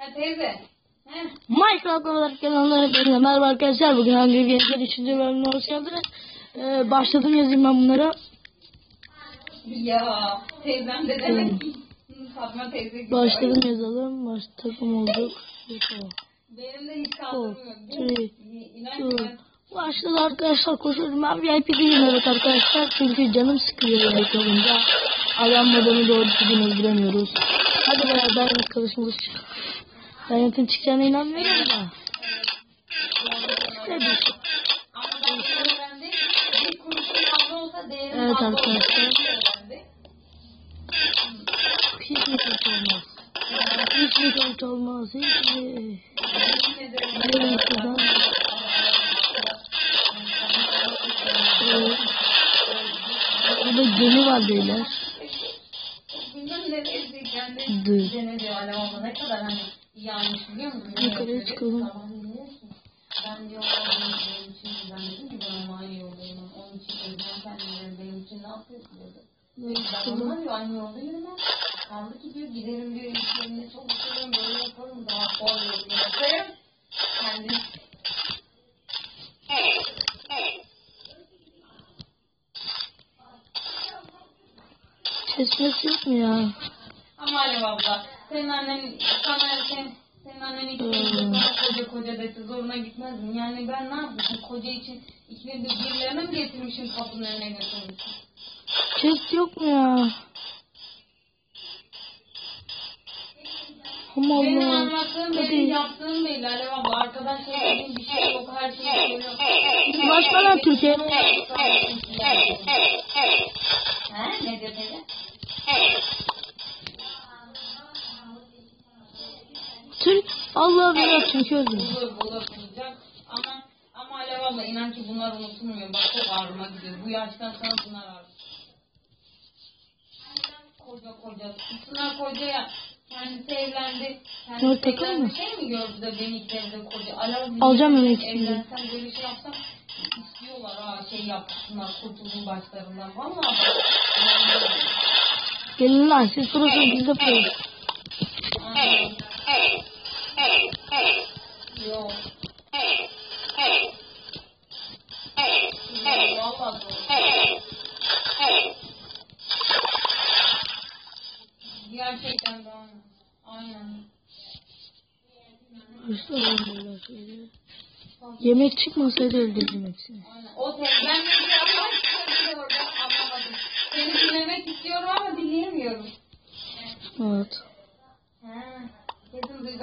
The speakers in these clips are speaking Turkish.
Ha teyze. Minecraft olarak kanalına hepinize merhaba arkadaşlar. Bugün Hunger Games'in 3. bölümüne hoş geldiniz. Ee, başladım yazayım ben bunlara. Ya teyzem de demek ki. Fatma teyze gibi. Başladım yazalım. Baş takım olduk. Benim de hiç kaldırmıyor. Başladı arkadaşlar koşuyorum. Ben VIP değilim evet arkadaşlar. Çünkü canım sıkılıyor VIP olunca. Adam modunu doğru düzgün öldüremiyoruz. Hadi beraber arkadaşımız. Ben yakın çıkacağına inanmıyorum da. Nedir? Evet arkadaşlar. Hiç mi kötü olmaz? Hiç mi kötü olmaz? Hiç mi? Benim şuradan. Burada gemi var beyler. Dur. Yanlış biliyor musun? Yukarıya çıkalım. Ben diyor benim için ben dedim ki ben aynı yoldayım. Onun için özlem kendini benim için ne yapıyorsun dedi. Ben ondan diyor aynı yolda yürümem. Kaldı ki diyor giderim diyor işlerinde çalışırım böyle yaparım daha yolu yaparım. Kendim Kesmesi yok mu ya? Ama Alev abla senin annen sana sen senin annen ikide bir Hmm. koca koca dese zoruna gitmez mi? Yani ben ne yapmışım koca için ikide bir birilerine mi getirmişim kapının önüne götürmüşüm? Kes yok mu ya? Aman Benim Allah. anlattığım Hadi. benim yaptığım değil Alev abla. Arkadaşlar dediğim bir şey yok her şeyi söylüyor. Başka ne? Ha ne diyor teyze? Türk Allah bilir çünkü öldüm. Bulur bulacak. Ama ama Alev abla inan ki bunlar unutulmuyor. Bak çok ağrıma gidiyor. Bu yaştan sonra bunlar ağrıyor. Koca koca. Sınav koca ya. Kendisi evlendi. Kendisi Dört takım mı? Şey mi gördü de beni ilk evde koca. Alev Alacağım öyle. Evlensem böyle şey yapsam istiyorlar ha şey yapsınlar kurtulun başlarından. Valla. Gelin lan siz prosunuz biz de proyuz. Aynen. Yok. Yok, Valla doğru. Gerçekten de aynen. Aynen. Hırslı olan böyle şöyle. Yemek çıkmasaydı öldürdüm hepsini. O te ben de bir orada anlamadım. Seni dinlemek istiyorum ama dinleyemiyorum. Evet. Ha, kesin böyle.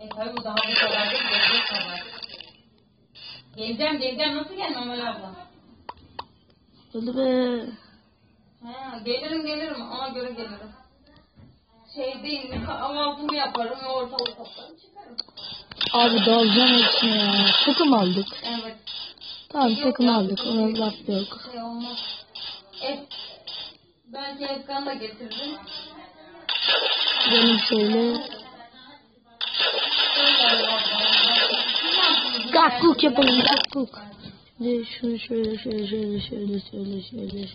E tabi bu daha bu kadar değil, gelecek kadar. Geleceğim, geleceğim. Nasıl gelmem öyle abla? Hadi be. Ha, gelirim, gelirim. Ona göre gelirim şey değil ama bunu yaparım ve ortalık toplarım çıkarım. Abi dalacağım hepsine ya. Takım aldık. Evet. Tamam yok, takım yok, aldık. Ona laf yok. Şey olmaz. E, belki ekranı da getirdim. Benim şöyle... Gakkuk yapalım gakkuk. Ne şunu şöyle şöyle şöyle şöyle şöyle şöyle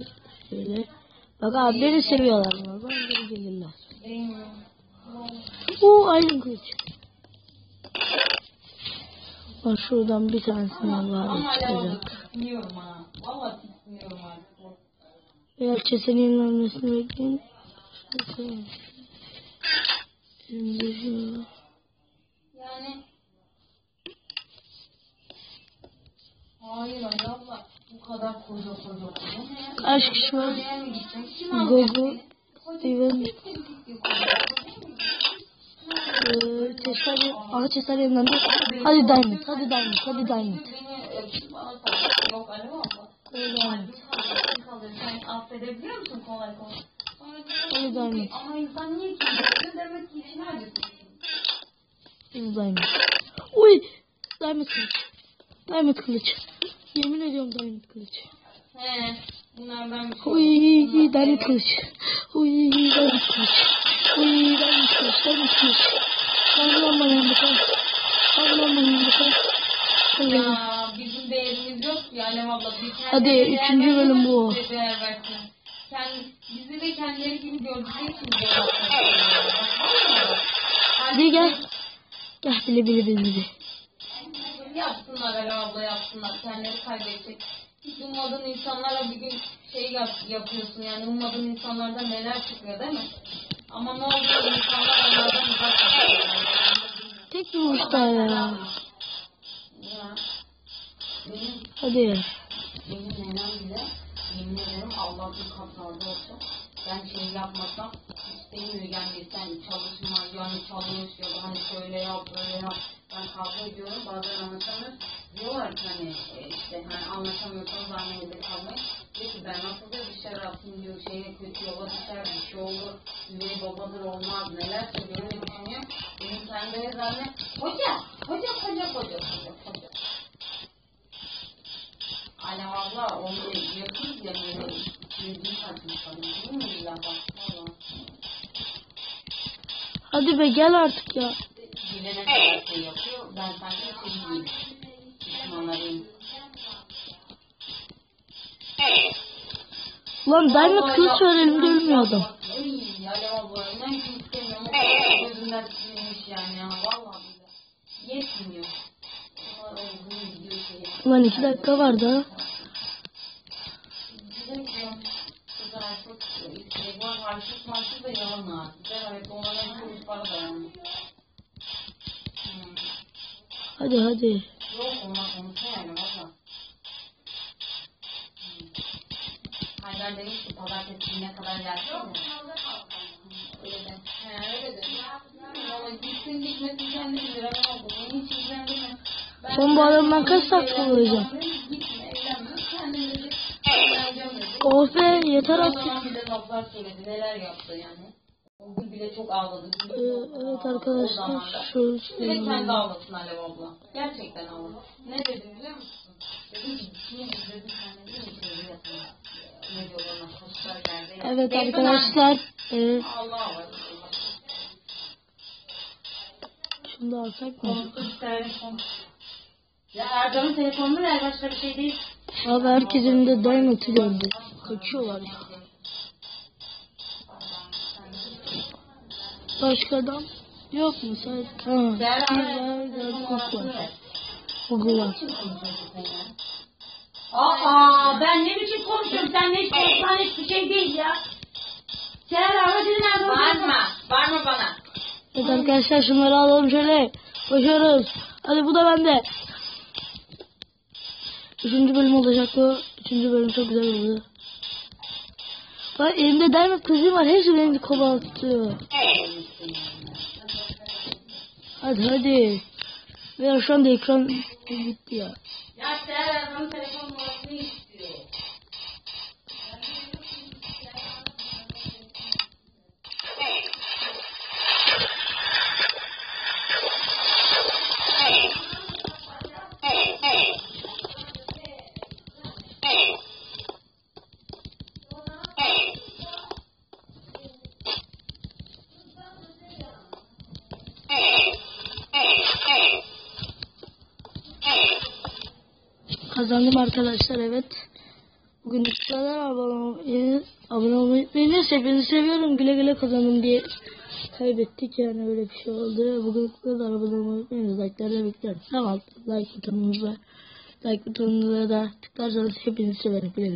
şöyle. Bak abileri seviyorlar. Bak abileri gelirler. Oo aynı güç. Ben şuradan bir tanesini Allah'a çıkacak. Veya çesenin inanmasını bekleyin. Yani Hayır abla bu kadar koca koca koca. Kaç kişi? Google. Steven. Ee, Tesler, aha Tesler yanından Hadi Diamond, hadi Diamond, hadi Diamond. Hadi Diamond. Affedebiliyor musun kolay kolay? Hadi Diamond. Ama insan niye kendini demek ki işini Hadi Diamond. Uy! Diamond kılıç. Diamond kılıç. Yemin ediyorum Diamond kılıç. He. Bunlardan bir Uy deli kılıç. Uy deli kılıç. Uy deli kılıç. Deli kılıç. Anlam bana bakar. Anlam bana bakar. Ya bizim değerimiz yok ya Alem abla. Hadi üçüncü bölüm bu. Sen bizi de kendileri gibi göreceksin. Hadi gel. Gel bile bile bizi. Yapsınlar Alem abla yapsınlar. Kendileri kaybedecek. Hiç ummadığın insanlarla bir gün şey yap, yapıyorsun yani ummadığın insanlardan neler çıkıyor değil mi? Ama ne oluyor insanlar onlardan uzak kalıyor. Tek usta ya. Ya. Benim Hadi. Benim nenem bile yemin ederim Allah bir katlarda olsa ben şey yapmasam istemiyor sen çalışma yani ya da hani şöyle yap böyle yap ben kavga ediyorum bazen anlatamıyoruz diyorlar ki hani e, işte hani anlaşamıyorsanız evde kalmayın diyor ki ben nasıl da dışarı atayım diyor şeye kötü yola düşer bir şey olur üvey babadır olmaz neler söylüyor öyle düşünüyor benim kendi zanne hoca hoca hoca hoca hoca hoca Alev abla onu yapıyoruz ya böyle bildiğin saçma falan değil mi valla. Hadi be gel artık ya. Bilene kadar Yetmiyor. Onlar olduğunu gidiyor şey. Lan iki dakika var da. Bilemiyorum. Kızlar çok istek var. Harçlık marşlık da yalan ha. Güzel evet onların kuruş para da yani. Hmm. Hadi hadi. Yok onlar konuşma yani valla. Hmm. Haydar demiş ki pazartesi gününe kadar gelsin ya. Öyle de. He öyle de. Valla gitsin gitmesin kendi bilir ama oldu. Beni hiç ilgilendirmez. Ben- bu adamdan kaç. Evleneceğim dedi. Oh be yeter artık. zaman bir de laflar söyledi. Neler yaptı yani. O gün bile çok ağladı. Ee, evet arkadaşlar da. şu Direkt kendi ağlasın Alev abla. Gerçekten ağlasın. Ne dedi biliyor musun? Dedi ki biz dedi sen şöyle. Ne kuşlar geldi. Evet arkadaşlar. E, şunu da alsak mı? Ya Erdem'in telefonunu ver başka bir şey değil. Abi herkes elinde diamond'ı gördü. Kaçıyorlar ya. Başka adam yok mu? Sadece ha. Değer Google var. Google var. Aa ben ne biçim konuşuyorum sen ne konuşsan hiçbir şey değil ya. Sen aracını nerede Bağırma. Bağırma bana. Evet arkadaşlar şunları alalım şöyle. Koşuyoruz. Hadi bu da bende. Üçüncü bölüm olacak bu. Üçüncü bölüm çok güzel oldu. Bak elimde diamond kızım var. Hepsi beni kovaltıyor. Hadi hadi. Ve şu anda ekran bitti ya. Ya sen Kazandım arkadaşlar evet. Bugün bu kadar abone abone olmayı unutmayın. Hepinizi seviyorum. Güle güle kazandım diye kaybettik yani öyle bir şey oldu. Bugün bu kadar abone olmayı unutmayın. Like'ları da bekliyorum. Tamam like butonumuza like butonuna da tıklarsanız hepinizi severim. Güle güle.